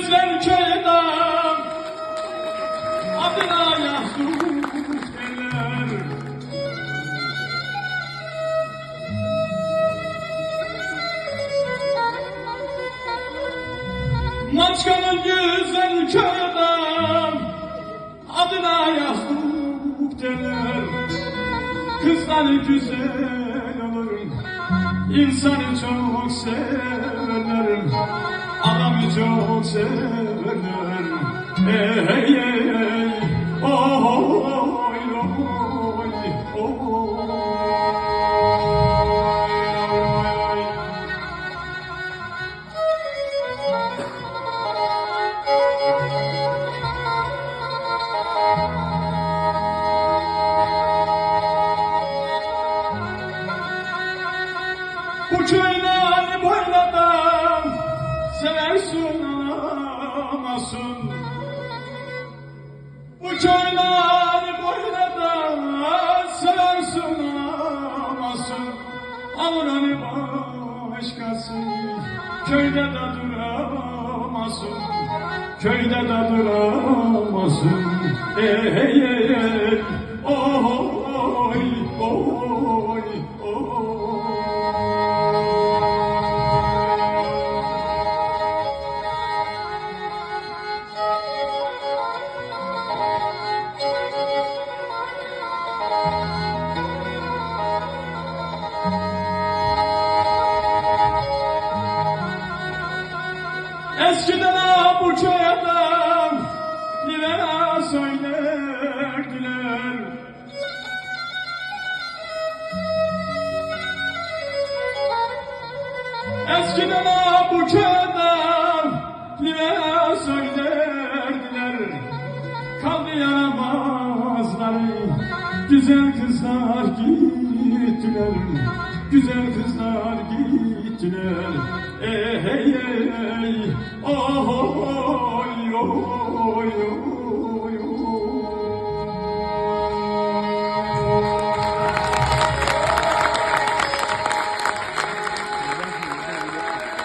güzel köyden adına Yahsus derler. Maçkalı güzel köyden adına Yahsus derler. Kızları güzel olur, insanı çok severler, 就只能。Köyden boyladan seversin alamazsın. Avranı başkası köyde de duramazsın. Köyde de duramazsın. Ey ey ey oy, oy, oy. Eskiden ha bu köyden Dilere söylerdiler Eskiden ha bu köyden Dilere söylerdiler Kaldı yaramazları Güzel kızlar gittiler. Güzel kızlar gittiler. Ey hey hey hey Oh oh oh